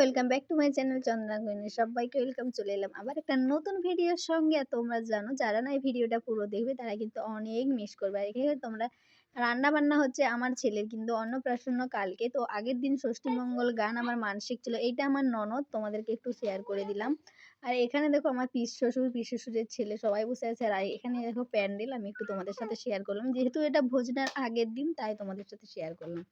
Welcome back to my channel Chandana Guine সবাইকে welcome চলে এলাম আবার একটা নতুন ভিডিওর সঙ্গে। তোমরা জানো, যারা না এই ভিডিওটা পুরো দেখবে, তারা কিন্তু অনেক মিস করবে। আর এখানে তোমরা রান্না বান্না হচ্ছে আমার ছেলের, কিন্তু অন্নপ্রাশন্ন কালকে। তো আগের দিন ষষ্ঠীমঙ্গল গান আমার মানসিক ছিল, এইটা আমার ননদ, তোমাদেরকে একটু শেয়ার করে দিলাম। আর এখানে দেখো আমার পিস শ্বশুর, পিস শ্বশুরের ছেলে সবাই বসে আছে। আর এখানে দেখো প্যান্ডেল, আমি একটু তোমাদের সাথে শেয়ার করলাম। যেহেতু এটা ভোজনার আগের দিন, তাই তোমাদের সাথে শেয়ার করলাম।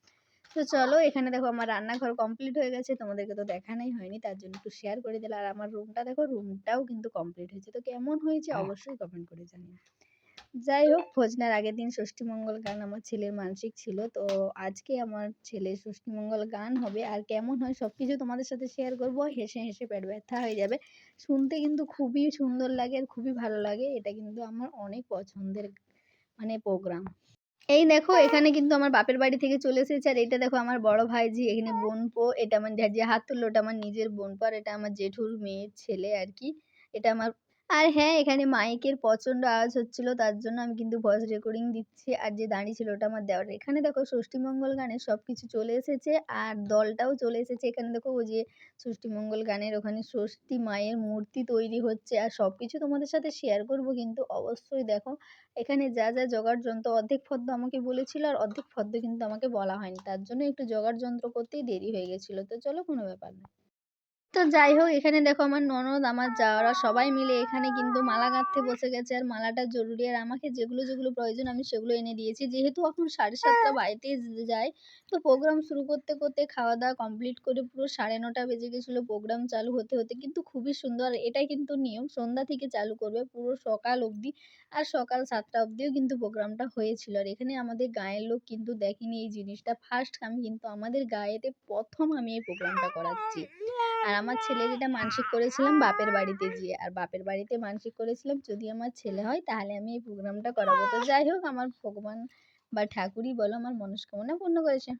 তো চলো এখানে দেখো আমার রান্নাঘর কমপ্লিট হয়ে গেছে। তোমাদেরকে তো দেখানোই হয়নি তার জন্য একটু শেয়ার করে দিলাম। আর আমার রুমটা দেখো রুমটাও কিন্তু কমপ্লিট হয়েছে। তো কেমন হয়েছে অবশ্যই কমেন্ট করে জানিও। যাই হোক ভোজনার আগের দিন ষষ্ঠীমঙ্গল গান আমার ছেলের মানসিক ছিল। তো আজকে আমার ছেলের ষষ্ঠীমঙ্গল গান হবে। আর কেমন হয় সব কিছু তোমাদের সাথে শেয়ার করব। হেসে হেসে পেট ব্যথা হয়ে যাবে। শুনতে কিন্তু খুবই সুন্দর লাগে আর খুবই ভালো লাগে। এটা কিন্তু আমার অনেক পছন্দের মানে প্রোগ্রাম এই দেখো, এখানে কিন্তু আমার বাপের বাড়ি থেকে চলে এসেছে। আর এটা দেখো আমার বড় ভাইজি, এখানে বোনপো, এটা আমার যে হাত তুললো, ওটা আমার নিজের বোনপো, আর এটা আমার জেঠুর মেয়ের ছেলে আর কি। এটা আমার আর হ্যাঁ এখানে মাইকের প্রচণ্ড আওয়াজ হচ্ছিল, তার জন্য আমি কিন্তু ভয়েস রেকর্ডিং দিচ্ছি। আর যে দাঁড়িয়ে ছিল ওটা আমার দেওয়ার। এখানে দেখো ষষ্ঠীমঙ্গল গানে সব কিছু চলে এসেছে, আর দলটাও চলে এসেছে। এখানে দেখো ওই যে ষষ্ঠীমঙ্গল গানের ওখানে ষষ্ঠী মায়ের মূর্তি তৈরি হচ্ছে। আর সব কিছু তোমাদের সাথে শেয়ার করব কিন্তু অবশ্যই দেখো, এখানে যা যা জোগাড় যন্ত্র, অর্ধেক ফদ্দ আমাকে বলেছিল আর অর্ধেক ফদ্দ কিন্তু আমাকে বলা হয়নি। তার জন্য একটু জোগাড় যন্ত্র করতেই দেরি হয়ে গেছিল। তো চলো কোনো ব্যাপার না। তো যাই হোক এখানে দেখো আমার ননদ আমার যাওয়ারা সবাই মিলে এখানে কিন্তু মালা গাঁথতে বসে গেছে। আর মালাটা জরুরি। আর আমাকে যেগুলো যেগুলো প্রয়োজন আমি সেগুলো এনে দিয়েছি। যেহেতু এখন সাড়ে সাতটা বাড়িতে যায় তো প্রোগ্রাম শুরু করতে করতে খাওয়া দাওয়া কমপ্লিট করে পুরো সাড়ে নটা বেজে গেছিল প্রোগ্রাম চালু হতে হতে। কিন্তু খুবই সুন্দর। এটা কিন্তু নিয়ম। সন্ধ্যা থেকে চালু করবে পুরো সকাল অবধি। আর সকাল সাতটা অবধিও কিন্তু প্রোগ্রামটা হয়েছিল। আর এখানে আমাদের গায়ের লোক কিন্তু দেখেনি এই জিনিসটা। ফার্স্ট আমি কিন্তু আমাদের গায়েতে প্রথম আমি এই প্রোগ্রামটা করাচ্ছি। আর আমার ছেলে যেটা মানসিক করেছিলাম বাপের বাড়িতে গিয়ে। আর বাপের বাড়িতে মানসিক করেছিলাম, যদি আমার ছেলে হয় তাহলে আমি এই প্রোগ্রামটা করাবো। তো যাই হোক, আমার ভগবান বা ঠাকুরই বলো, আমার মনস্কামনা পূর্ণ করেছে।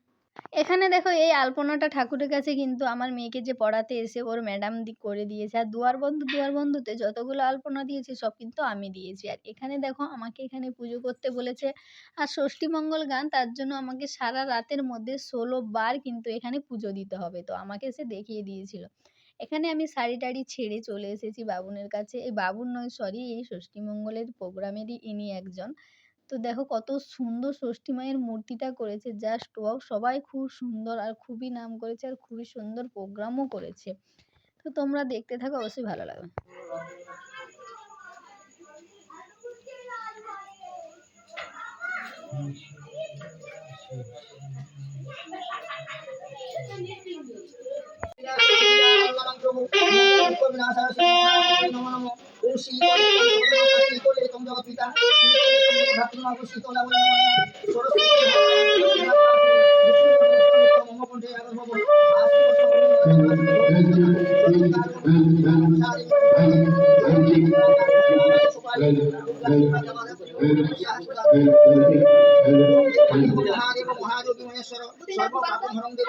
এখানে দেখো এই আলপনাটা ঠাকুরের কাছে কিন্তু আমার মেয়েকে যে পড়াতে এসে ওর ম্যাডাম করে দিয়েছে। আর দুয়ার বন্ধু, দুয়ার বন্ধুতে যতগুলো আলপনা দিয়েছে, সব কিন্তু আমি দিয়েছি। আর এখানে দেখো আমাকে এখানে পুজো করতে বলেছে। আর ষষ্ঠী মঙ্গল গান, তার জন্য আমাকে সারা রাতের মধ্যে ষোলো বার কিন্তু এখানে পুজো দিতে হবে। তো আমাকে সে দেখিয়ে দিয়েছিল। এখানে আমি শাড়ি টাড়ি ছেড়ে চলে এসেছি বাবুনের কাছে। এই বাবুন নয় সরি এই ষষ্ঠী মঙ্গলের প্রোগ্রামেরই ইনি একজন। তো দেখো কত সুন্দর ষষ্ঠী মায়ের মূর্তিটা করেছে। জাস্ট ওয়াও সবাই খুব সুন্দর আর খুবই নাম করেছে আর খুবই সুন্দর প্রোগ্রামও করেছে। তো তোমরা দেখতে থাকো, অবশ্যই ভালো লাগবে। সর্বপাপম হরং দেব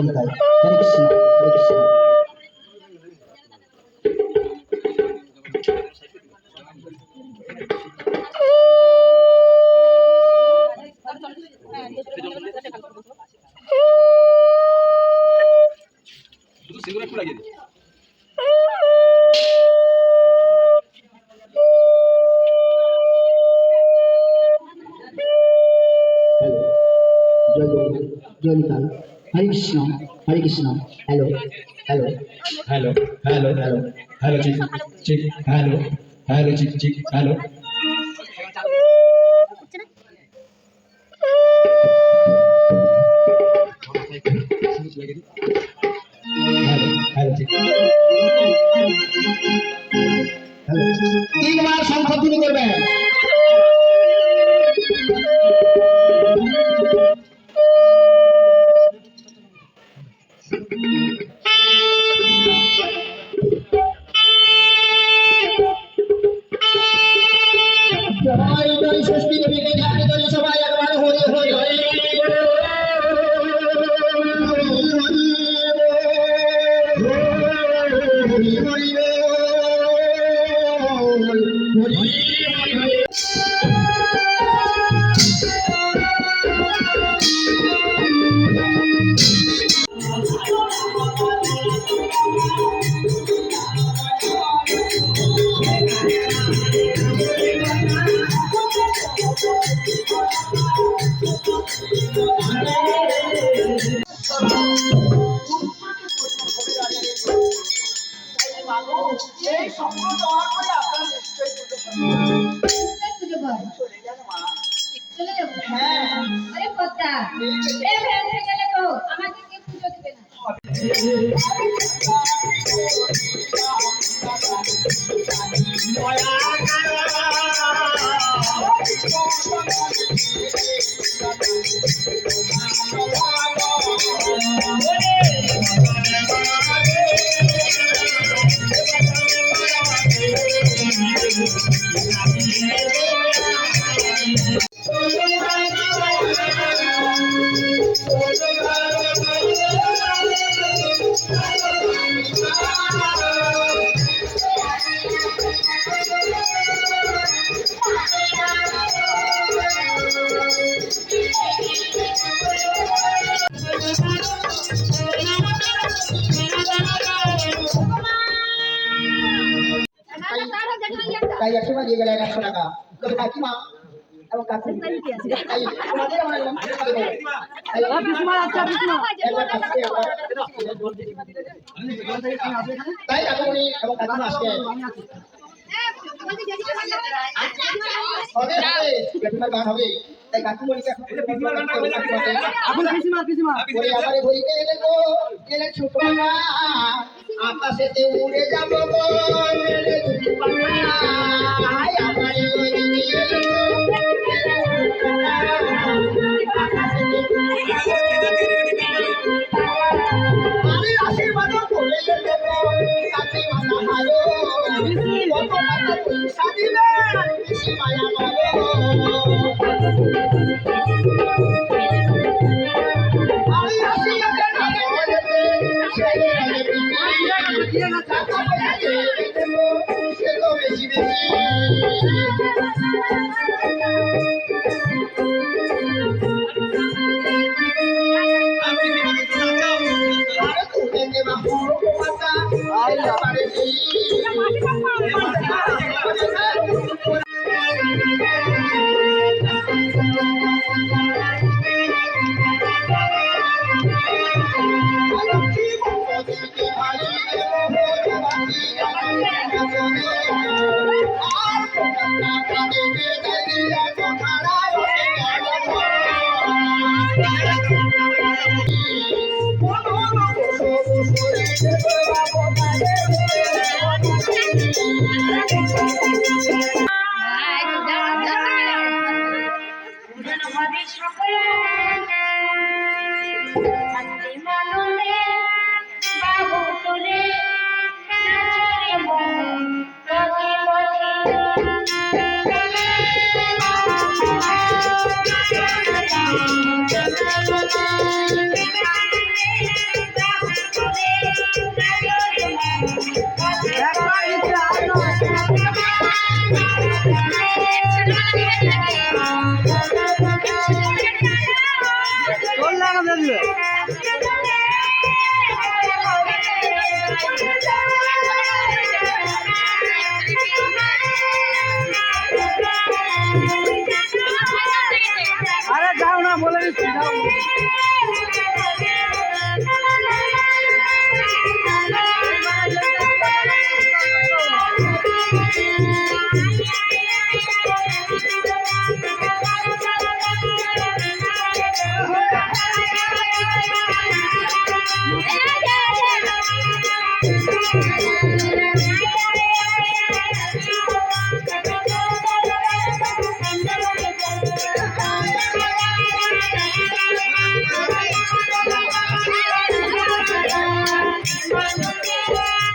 Jangan lupa হরে কৃষ্ণ শুধু সিঙ্গুর একটু লাগিয়ে দিন হ্যালো জয় গুরু জয় Nitai Hare Krishna Hare Krishna hello hello hello hello hello hello check check hello hello check check hello hello hello check hello তিনবার সংশোধনী করবেন চলে থেকে গেলে তাই একশো টাকা। তবে কাকিমা? এবং কাকিমা তাই তোমাদের আমার একদম একবার কাছে একবার তাই কাকুমণি এবং কাকিমা আসবেন হবে হবে কাকিমার গান হবে। তাই কাকুমণিকে এখন বলি আমার বইতে এলে গো এলে ছোট আকাশেতে উড়ে যাব গো এলে দুটি পাখা Thank you.